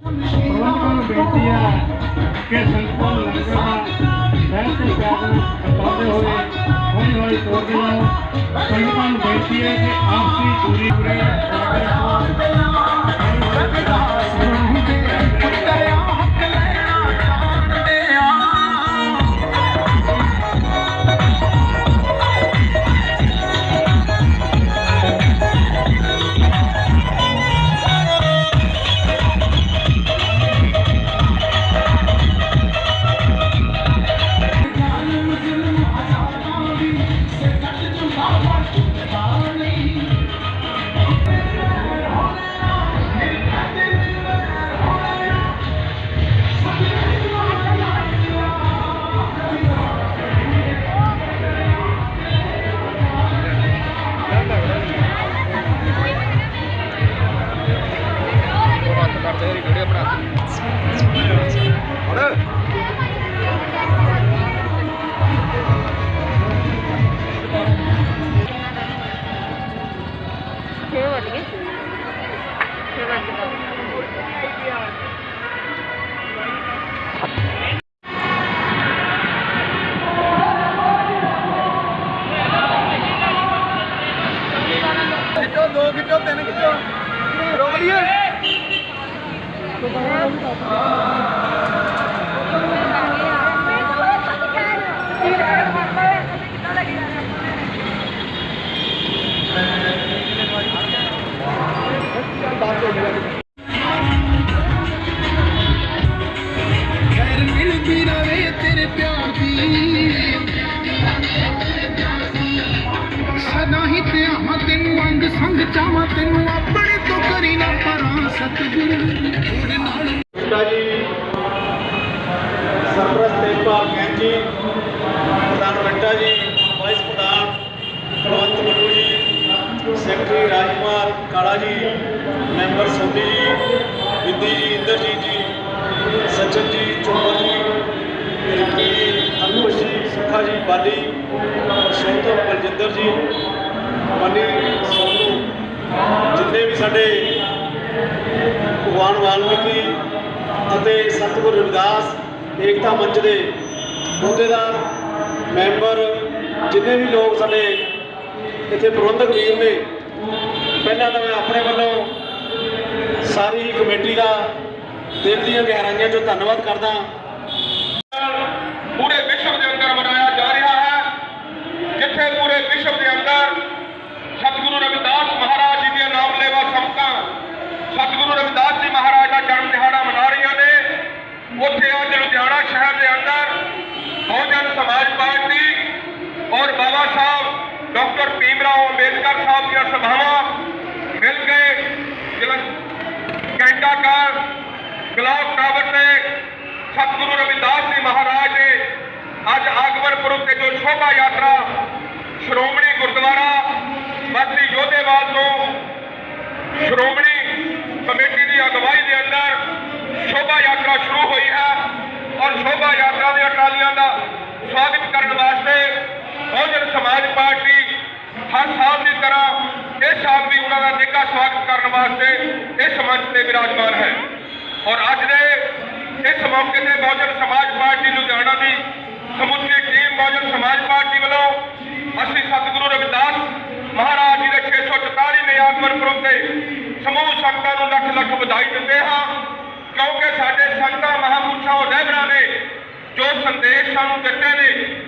ਪ੍ਰਬੰਧਕਾਂ ਨੂੰ ਬੇਨਤੀ ਹੈ ਕਿ ਸੰਗਤਾਂ ਨੂੰ ਲੰਗਰ ਦਾ ਬਹਿ ਕੇ ਪਿਆਰ ਕਰਦੇ ਹੋਏ ਹੌਲੀ ਹੌਲੀ ਕੇ ਜਾਓ। ਸੰਗਤਾਂ ਨੂੰ ਬੇਨਤੀ ਹੈ ਕਿ ਆਪਸੀ ਦੂਰੀ ਪੂਰੇ ਛੇ खिंचो दो खिंचो तीन खिंचो रोक लिए? तेरे प्यार की। ਸੰਗ ਚਾਵਾਂ ਤੈਨੂੰ ਆਪਣੇ ਤੋਂ ਕਰੀ ਨਾ ਪਰਾਂ ਸਤਿਗੁਰੂ। ਤੇਰੇ ਨਾਲ ਬੇਟਾ ਜੀ, ਸਰਪ੍ਰਸਤ ਤੇਜਪਾਲ ਗੈਨ ਜੀ, ਪ੍ਰਧਾਨ ਬੇਟਾ ਜੀ, ਵਾਈਸ ਪ੍ਰਧਾਨ ਕੁਲਵੰਤ ਮੱਟੂ ਜੀ, ਸੈਕਟਰੀ ਰਾਜਕੁਮਾਰ ਕਾਲਾ ਜੀ, ਮੈਂਬਰ ਸੋਢੀ ਜੀ ਵਿਧੀ ਜੀ, ਇੰਦਰਜੀਤ ਜੀ ਸਚਨ ਜੀ ਚੋਪਰ ਜੀ, ਰਿੰਕੀ ਅੰਕੁਸ਼ ਜੀ, ਸੁਖਾ ਜੀ, ਬਾਲੀ ਸ਼ੋਤਮ ਬਲਜਿੰਦਰ ਜੀ, ਮਨੀ, ਸੋਨੂ ਸਾਡੇ ਭਗਵਾਨ ਵਾਲਮੀਕੀ ਅਤੇ ਸਤਿਗੁਰ ਰਵਿਦਾਸ ਏਕਤਾ ਮੰਚ ਦੇ ਅਹੁਦੇਦਾਰ, ਮੈਂਬਰ, ਜਿੰਨੇ ਵੀ ਲੋਕ ਸਾਡੇ ਇੱਥੇ ਪ੍ਰਬੰਧਕ ਵੀਰ ਨੇ, ਪਹਿਲਾਂ ਤਾਂ ਮੈਂ ਆਪਣੇ ਵੱਲੋਂ ਸਾਰੀ ਕਮੇਟੀ ਦਾ ਦਿਲ ਦੀਆਂ ਗਹਿਰਾਈਆਂ 'ਚੋਂ ਧੰਨਵਾਦ ਕਰਦਾ ਪੂਰੇ ਵਿਸ਼ਵ ਦੇ ਅੰਦਰ ਮਨਾਇਆ ਜਾ ਰਿਹਾ ਹੈ ਜਿੱਥੇ ਪੂਰੇ ਵਿਸ਼ਵ ਦੇ ਅੰਦਰ ਸਤਿਗੁਰੂ ਰਵਿਦਾਸ ਮਹਾਰਾਜ ਜੀ ਦੀਆਂ ਨਾਮ ਲੈਵਾ ਸੰਗਤਾਂ ਸਤਿਗੁਰੂ ਰਵਿਦਾਸ ਜੀ ਮਹਾਰਾਜ ਦਾ ਜਨਮ ਦਿਹਾੜਾ ਮਨਾ ਰਹੀਆਂ ਨੇ ਉੱਥੇ ਅੱਜ ਲੁਧਿਆਣਾ ਸ਼ਹਿਰ ਦੇ ਅੰਦਰ ਬਹੁਜਨ ਸਮਾਜ ਪਾਰਟੀ ਔਰ ਬਾਬਾ ਸਾਹਿਬ, ਡਾਕਟਰ ਭੀਮਰਾਓ ਅੰਬੇਦਕਰ ਸਾਹਿਬ ਦੀਆਂ ਸਭਾਵਾਂ ਮਿਲ ਕੇ ਜਿਹੜਾ ਕੈਂਟਾ ਕਾਰ ਗਲਾਬ ਟਾਵਰ ਤੇ ਸਤਿਗੁਰੂ ਰਵਿਦਾਸ ਜੀ ਮਹਾਰਾਜ ਨੇ ਅੱਜ ਆਗਮਨਪੁਰਮ ਤੇ ਜੋ ਸ਼ੋਭਾ ਯਾਤਰਾ ਸ਼੍ਰੋਮਣੀ ਗੁਰਦੁਆਰਾ ਬਸਤੀ ਯੋਧੇਵਾਲ ਤੋਂ ਸ਼੍ਰੋਮਣੀ ਕਮੇਟੀ ਦੀ ਅਗਵਾਈ ਦੇ ਅੰਦਰ ਸ਼ੋਭਾ ਯਾਤਰਾ ਸ਼ੁਰੂ ਹੋਈ ਹੈ ਔਰ ਸ਼ੋਭਾ ਯਾਤਰਾ ਦੇ ਟਰਾਲੀਆਂ ਦਾ ਸਵਾਗਤ ਕਰਨ ਵਾਸਤੇ ਬਹੁਜਨ ਸਮਾਜ ਪਾਰਟੀ ਹਰ ਸਾਲ ਦੀ ਤਰ੍ਹਾਂ ਇਸ ਸਾਲ ਵੀ ਉਹਨਾਂ ਦਾ ਨਿੱਘਾ ਸਵਾਗਤ ਕਰਨ ਵਾਸਤੇ ਇਸ ਮੰਚ ਤੇ ਵਿਰਾਜਮਾਨ ਹੈ। ਔਰ ਅੱਜ ਦੇ ਇਸ ਮੌਕੇ ਤੇ ਬਹੁਜਨ ਸਮਾਜ ਪਾਰਟੀ ਲੁਧਿਆਣਾ ਦੀ ਸਮੁੱਚੀ ਟੀਮ ਬਹੁਜਨ ਸਮਾਜ ਪਾਰਟੀ ਵੱਲੋਂ ਅਸੀਂ ਸਤਿਗੁਰੂ ਰਵਿਦਾਸ ਮਹਾਰਾਜ ਜੀ ਦੇ 644 ਨੇ ਆਗਮਨਪੁਰਮ ਤੇ ਸਮੂਹ ਸੰਗਤਾਂ ਨੂੰ ਲੱਖ ਲੱਖ ਵਧਾਈ ਦਿੰਦੇ ਹਾਂ। ਕਿਉਂਕਿ ਸਾਡੇ ਸੰਗਤਾਂ ਮਹਾਂਪੁਰਸ਼ਾਂ ਉਹ ਰਹਿਬਰਾਂ ਨੇ ਜੋ ਸੰਦੇਸ਼ ਸਾਨੂੰ ਦਿੱਤੇ ਨੇ।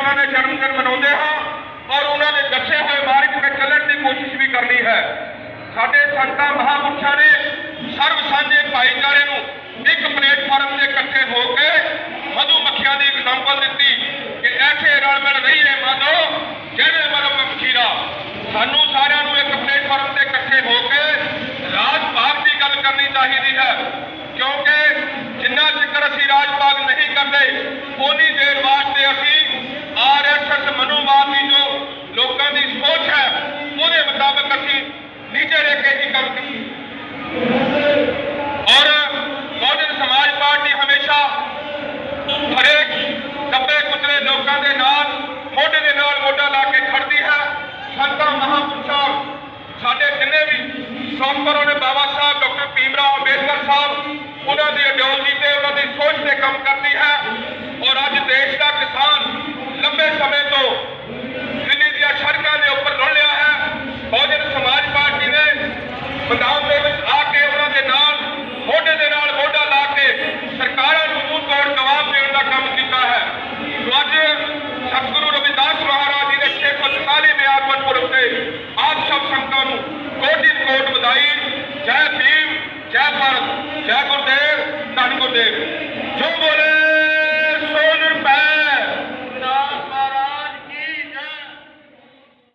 ਉਹਨਾਂ ਦੇ ਜਨਮ ਦਿਨ ਮਨਾਉਂਦੇ ਹਾਂ ਔਰ ਉਹਨਾਂ ਦੇ ਦੱਸੇ ਹੋਏ ਮਾਰਗ ਤੇ ਚੱਲਣ ਦੀ ਕੋਸ਼ਿਸ਼ ਵੀ ਕਰਨੀ ਹੈ। ਸਾਡੇ ਸੰਤਾਂ ਮਹਾਂਪੁਰਸ਼ਾਂ ਨੇ ਸਰਬ ਸਾਂਝੇ ਭਾਈਚਾਰੇ ਨੂੰ ਇੱਕ ਪਲੇਟਫਾਰਮ ਤੇ ਇਕੱਠੇ ਹੋ ਕੇ ਮਧੂ ਮੱਖੀਆਂ ਦੀ ਐਗਜ਼ਾਮਪਲ ਦਿੱਤੀ ਕਿ ਐਸੇ ਰਲ ਮਿਲ ਰਹੀਏ ਮਾਧੋ ਜਿਹੜੇ ਮਰਮ ਮਖੀਰਾ। ਸਾਨੂੰ ਸਾਰਿਆਂ ਨੂੰ ਇੱਕ ਪਲੇਟਫਾਰਮ ਤੇ ਇਕੱਠੇ ਹੋ ਕੇ ਰਾਜ ਭਾਗ ਦੀ ਗੱਲ ਕਰਨੀ ਚਾਹੀਦੀ ਹੈ, ਕਿਉਂਕਿ ਜਿੰਨਾ ਚਿਰ ਅਸੀਂ ਰਾਜ ਭਾਗ ਨਹੀਂ ਕਰਦੇ ਉਨੀ ਦੇਰ ਵਾਸਤੇ ਅਸੀਂ ਆਰਐਸਐਸ ਮਨੋਵਾਦ ਦੀ ਜੋ ਲੋਕਾਂ ਦੀ ਸੋਚ ਹੈ ਉਹਦੇ ਮੁਤਾਬਕ ਅਸੀਂ ਨੀਚੇ ਰਹਿ ਕੇ ਹੀ ਕੰਮ ਔਰ ਬਹੁਜਨ ਸਮਾਜ ਪਾਰਟੀ ਹਮੇਸ਼ਾ ਹਰੇਕ ਦੱਬੇ ਕੁਚਲੇ ਲੋਕਾਂ ਦੇ ਨਾਲ ਮੋਢੇ ਦੇ ਨਾਲ ਮੋਢਾ ਲਾ ਕੇ ਖੜਦੀ ਹੈ ਸੰਤਾਂ ਮਹਾਂਪੁਰਸ਼ਾਂ, ਸਾਡੇ ਜਿੰਨੇ ਵੀ ਸੌਂਪਰੋਂ ਨੇ ਬਾਬਾ ਸਾਹਿਬ, ਡਾਕਟਰ ਭੀਮਰਾਓ ਅੰਬੇਦਕਰ ਸਾਹਿਬ, ਉਹਨਾਂ ਦੀ ਅਡਿਓਲਜੀ ਤੇ ਉਹਨਾਂ ਦੀ ਸੋਚ ਤੇ ਕੰਮ ਕਰਦੀ ਹੈ ਔਰ ਅੱਜ ਦੇਸ਼ ਦਾ ਕਿਸਾਨ ਲੰਬੇ ਸਮੇਂ ਤੋਂ ਦਿੱਲੀ ਦੀਆਂ ਸੜਕਾਂ ਦੇ ਉੱਪਰ ਰੁਲਿਆ ਹੈ ਬਹੁਜਨ ਸਮਾਜ ਪਾਰਟੀ ਨੇ ਮੈਦਾਨ ਦੇ ਵਿੱਚ ਆ ਕੇ ਉਹਨਾਂ ਦੇ ਨਾਲ ਮੋਢੇ ਦੇ ਨਾਲ ਮੋਢਾ ਲਾ ਕੇ ਸਰਕਾਰਾਂ ਨੂੰ ਮੂੰਹ ਤੋੜ ਜਵਾਬ ਦੇਣ ਦਾ ਕੰਮ ਕੀਤਾ ਹੈ ਸੋ ਅੱਜ ਸਤਿਗੁਰੂ ਰਵਿਦਾਸ ਮਹਾਰਾਜ ਜੀ ਦੇ 644ਵੇਂ ਆਗਮਨ ਪੁਰਬ ਤੇ ਆਪ ਸਭ ਸੰਗਤਾਂ ਨੂੰ ਕੋਟਿ ਕੋਟ ਵਧਾਈ ਜੈ ਭੀਮ ਜੈ ਭਾਰਤ ਜੈ ਗੁਰਦੇਵ ਧੰਨ ਗੁਰਦੇਵ ਜੋ ਬੋਲੇ